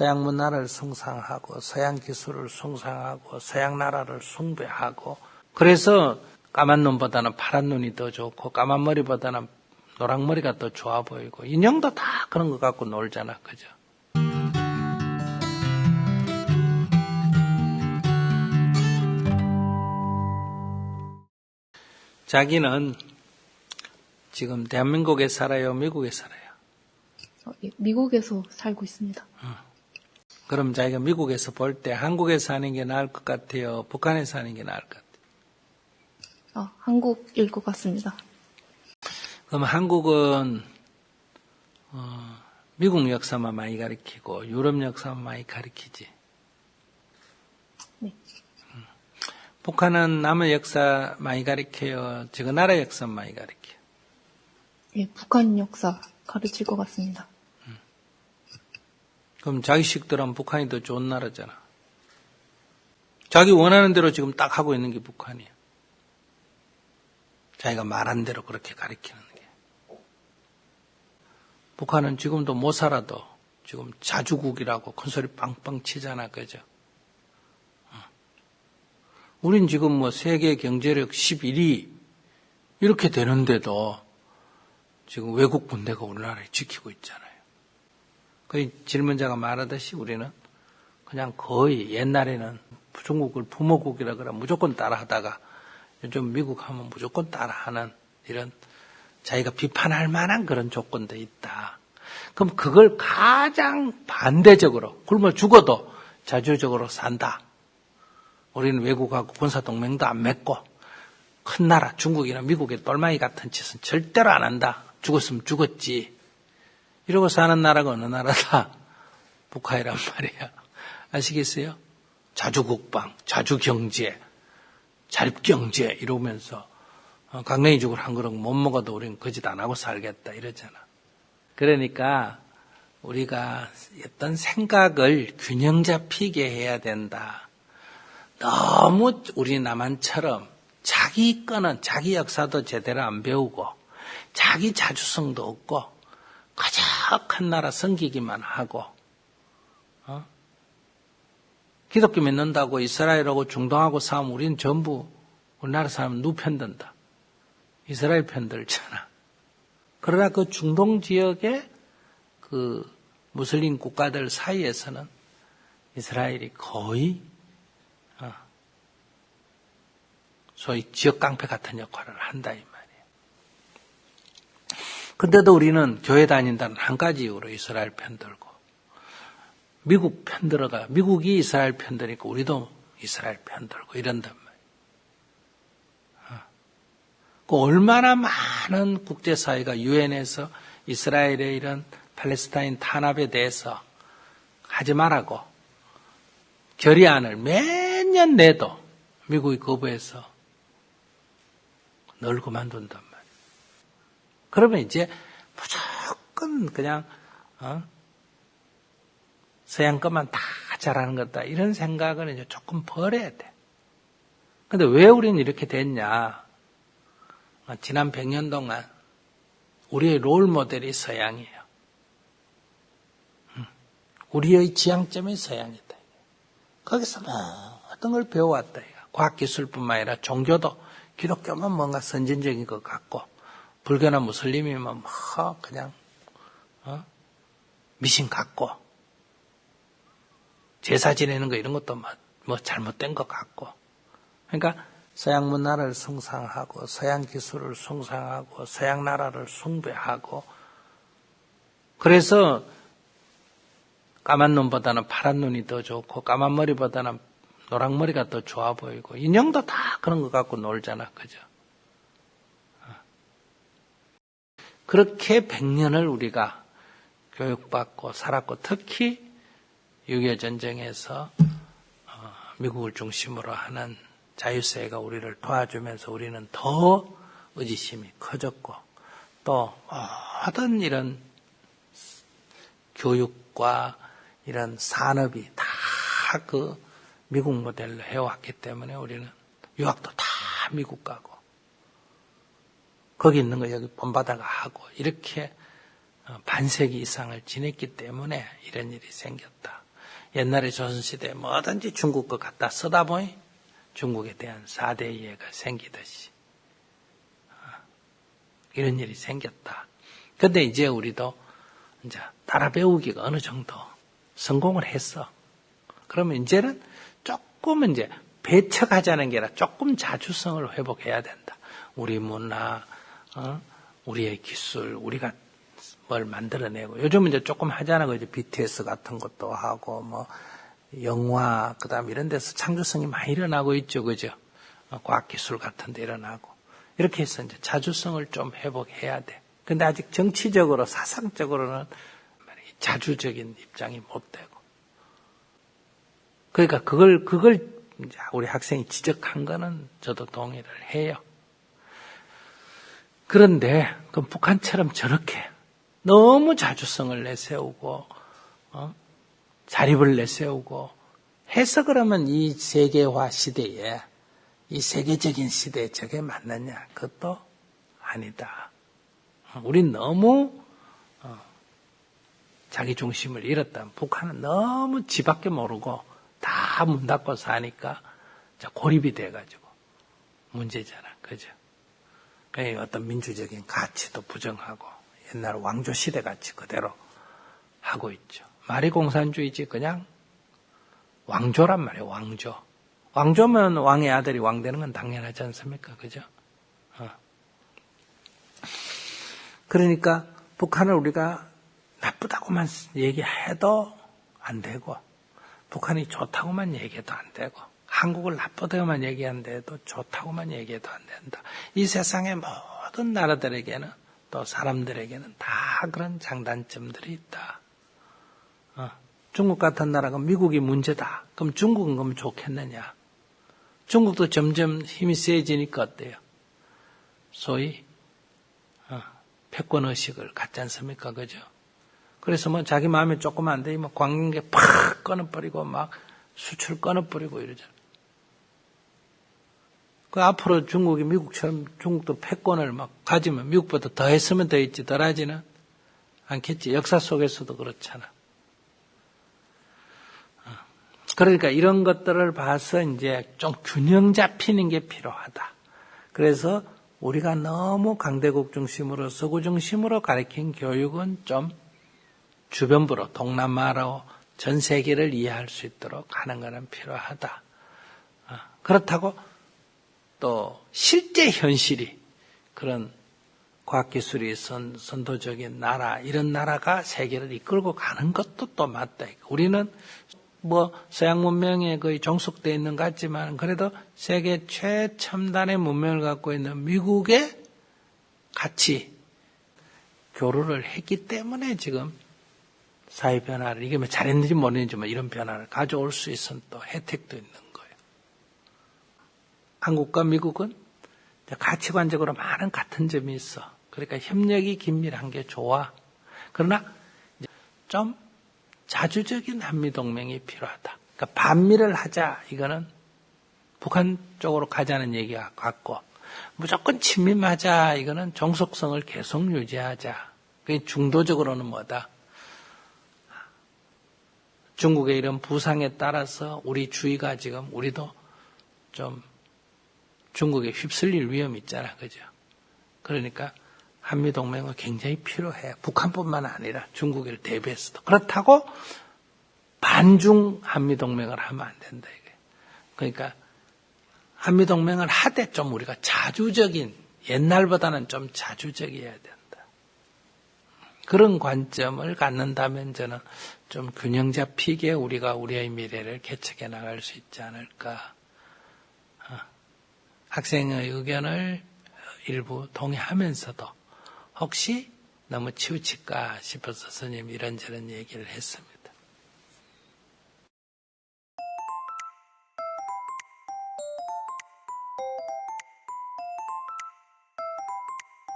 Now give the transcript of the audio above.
서양 문화를 숭상하고 서양 기술을 숭상하고 서양 나라를 숭배하고 그래서 까만 눈보다는 파란 눈이 더 좋고 까만 머리보다는 노랑 머리가 더 좋아 보이고 인형도 다 그런 거 갖고 놀잖아 그죠? 자기는 지금 대한민국에 살아요, 미국에 살아요. 어, 예, 미국에서 살고 있습니다. 그럼 자기가 미국에서 볼 때 한국에 사는 게 나을 것 같아요, 북한에 사는 게 나을 것 같아요. 어, 한국일 것 같습니다. 그럼 한국은 어, 미국 역사만 많이 가르치고 유럽 역사만 많이 가르치지. 네. 북한은 남의 역사 많이 가르쳐요. 지금 나라 역사 많이 가르쳐. 예, 북한 역사 가르칠 것 같습니다. 그럼 자기 식들은 북한이 더 좋은 나라잖아. 자기 원하는 대로 지금 딱 하고 있는 게 북한이야. 자기가 말한 대로 그렇게 가르치는 게. 북한은 지금도 못 살아도 지금 자주국이라고 큰 소리 빵빵 치잖아, 그죠? 어. 우린 지금 뭐 세계 경제력 11위 이렇게 되는데도 지금 외국 군대가 우리나라를 지키고 있잖아요. 그 질문자가 말하듯이 우리는 그냥 거의 옛날에는 중국을 부모국이라 그래 무조건 따라하다가 요즘 미국 하면 무조건 따라하는 이런 자기가 비판할 만한 그런 조건도 있다. 그럼 그걸 가장 반대적으로 굶어 죽어도 자주적으로 산다. 우리는 외국하고 군사 동맹도 안 맺고 큰 나라 중국이나 미국의 똘마이 같은 짓은 절대로 안 한다. 죽었으면 죽었지. 이러고 사는 나라가 어느 나라다? 북한이란 말이야. 아시겠어요? 자주 국방, 자주 경제, 자립 경제 이러면서 어, 강냉이 죽을 한 그릇 못 먹어도 우리는 거짓 안 하고 살겠다 이러잖아. 그러니까 우리가 어떤 생각을 균형 잡히게 해야 된다. 너무 우리 남한처럼 자기 거는 자기 역사도 제대로 안 배우고 자기 자주성도 없고 가적한 나라 섬기기만 하고 어? 기독교 믿는다고 이스라엘하고 중동하고 싸우면 우리는 전부 우리나라 사람은 누 편 든다. 이스라엘 편 들잖아. 그러나 그 중동 지역의 그 무슬림 국가들 사이에서는 이스라엘이 거의 어, 소위 지역 깡패 같은 역할을 한다. 근데도 우리는 교회 다닌다는 한 가지 이유로 이스라엘 편들고 미국 편들어가 미국이 이스라엘 편드니까 우리도 이스라엘 편들고 이런단 말이에요. 어. 그 얼마나 많은 국제사회가 유엔에서 이스라엘의 이런 팔레스타인 탄압에 대해서 하지 말라고 결의안을 매년 내도 미국이 거부해서 널 그만둔단 말이에요. 그러면 이제 무조건 그냥 어? 서양 것만 다 잘하는 거다 이런 생각은 이제 조금 버려야 돼. 근데 왜 우리는 이렇게 됐냐? 어, 지난 100년 동안 우리의 롤 모델이 서양이에요. 음, 우리의 지향점이 서양이다. 거기서 뭐 어떤 걸 배워왔다. 과학기술뿐만 아니라 종교도 기독교만 뭔가 선진적인 것 같고 불교나 무슬림이면 뭐 그냥 어? 미신 같고 제사 지내는 거 이런 것도 뭐, 뭐 잘못된 것 같고 그러니까 서양 문화를 숭상하고 서양 기술을 숭상하고 서양 나라를 숭배하고 그래서 까만 눈보다는 파란 눈이 더 좋고 까만 머리보다는 노랑 머리가 더 좋아 보이고 인형도 다 그런 것 갖고 놀잖아, 그죠? 그렇게 100년을 우리가 교육받고 살았고 특히 6.25 전쟁에서 어, 미국을 중심으로 하는 자유세가 우리를 도와주면서 우리는 더 의지심이 커졌고 또 모든 이런 교육과 이런 산업이 다 그 미국 모델로 해왔기 때문에 우리는 유학도 다 미국 가고 거기 있는 거 여기 본받아가 하고 이렇게 어, 반세기 이상을 지냈기 때문에 이런 일이 생겼다. 옛날에 조선시대에 뭐든지 중국 거 갖다 쓰다 보니 중국에 대한 4대 이해가 생기듯이 어, 이런 일이 생겼다. 근데 이제 우리도 이제 따라 배우기가 어느 정도 성공을 했어. 그러면 이제는 조금 이제 배척하자는 게 아니라 조금 자주성을 회복해야 된다. 우리 문화, 어? 우리의 기술, 우리가 뭘 만들어내고 요즘 이제 조금 하잖아. 그 이제 BTS 같은 것도 하고 뭐 영화 그다음 이런 데서 창조성이 많이 일어나고 있죠, 그죠? 어, 과학기술 같은 데 일어나고 이렇게 해서 이제 자주성을 좀 회복해야 돼. 근데 아직 정치적으로 사상적으로는 자주적인 입장이 못 되고 그러니까 그걸 그걸 우리 학생이 지적한 거는 저도 동의를 해요. 그런데 그 북한처럼 저렇게 너무 자주성을 내세우고 어? 자립을 내세우고 해서 그러면 이 세계화 시대에 이 세계적인 시대에 저게 맞느냐? 그것도 아니다. 우린 너무 어, 자기 중심을 잃었다. 북한은 너무 지밖에 모르고 다 문 닫고 사니까 자, 고립이 돼가지고 문제잖아. 그죠? 그 어떤 민주적인 가치도 부정하고 옛날 왕조 시대 같이 그대로 하고 있죠. 말이 공산주의지 그냥 왕조란 말이에요. 왕조. 왕조면 왕의 아들이 왕 되는 건 당연하지 않습니까? 그죠? 어. 그러니까 북한을 우리가 나쁘다고만 얘기해도 안 되고 북한이 좋다고만 얘기해도 안 되고 한국을 나쁘다고만 얘기한데도 좋다고만 얘기해도 안 된다. 이 세상의 모든 나라들에게는 또 사람들에게는 다 그런 장단점들이 있다. 어, 중국 같은 나라가 미국이 문제다. 그럼 중국은 그럼 좋겠느냐? 중국도 점점 힘이 세지니까 어때요? 소위 어, 패권 의식을 갖지 않습니까? 그죠? 그래서 뭐 자기 마음에 조금 안 되면 관광객 팍 끊어버리고 막 수출 끊어버리고 이러잖아. 그 앞으로 중국이 미국처럼 중국도 패권을 막 가지면 미국보다 더 했으면 더 있지 덜 하지는 않겠지. 역사 속에서도 그렇잖아. 어. 그러니까 이런 것들을 봐서 이제 좀 균형 잡히는 게 필요하다. 그래서 우리가 너무 강대국 중심으로 서구 중심으로 가르친 교육은 좀 주변부로 동남아로 전 세계를 이해할 수 있도록 하는 것은 필요하다. 어, 그렇다고 또 실제 현실이 그런 과학기술이 선, 선도적인 나라, 이런 나라가 세계를 이끌고 가는 것도 또 맞다. 우리는 뭐 서양 문명에 거의 종속되어 있는 것 같지만 그래도 세계 최첨단의 문명을 갖고 있는 미국의 같이 교류를 했기 때문에 지금 사회 변화를 이게 뭐 잘했는지 모르는지 뭐 이런 변화를 가져올 수 있는 또 혜택도 있는 거예요. 한국과 미국은 가치관적으로 많은 같은 점이 있어. 그러니까 협력이 긴밀한 게 좋아. 그러나 좀 자주적인 한미동맹이 필요하다. 그러니까 반미를 하자. 이거는 북한 쪽으로 가자는 얘기가 같고 무조건 친밀하자. 이거는 정속성을 계속 유지하자. 그게 중도적으로는 뭐다? 중국의 이런 부상에 따라서 우리 주의가 지금 우리도 좀 중국에 휩쓸릴 위험이 있잖아. 그죠? 그러니까 한미동맹은 굉장히 필요해. 북한뿐만 아니라 중국을 대비해서도. 그렇다고 반중 한미동맹을 하면 안 된다. 이게. 그러니까 한미동맹을 하되 좀 우리가 자주적인 옛날보다는 좀 자주적이어야 된다. 그런 관점을 갖는다면 저는 좀 균형 잡히게 우리가 우리의 미래를 개척해 나갈 수 있지 않을까. 어. 학생의 의견을 일부 동의하면서도 혹시 너무 치우칠까 싶어서 스님 이런저런 얘기를 했습니다.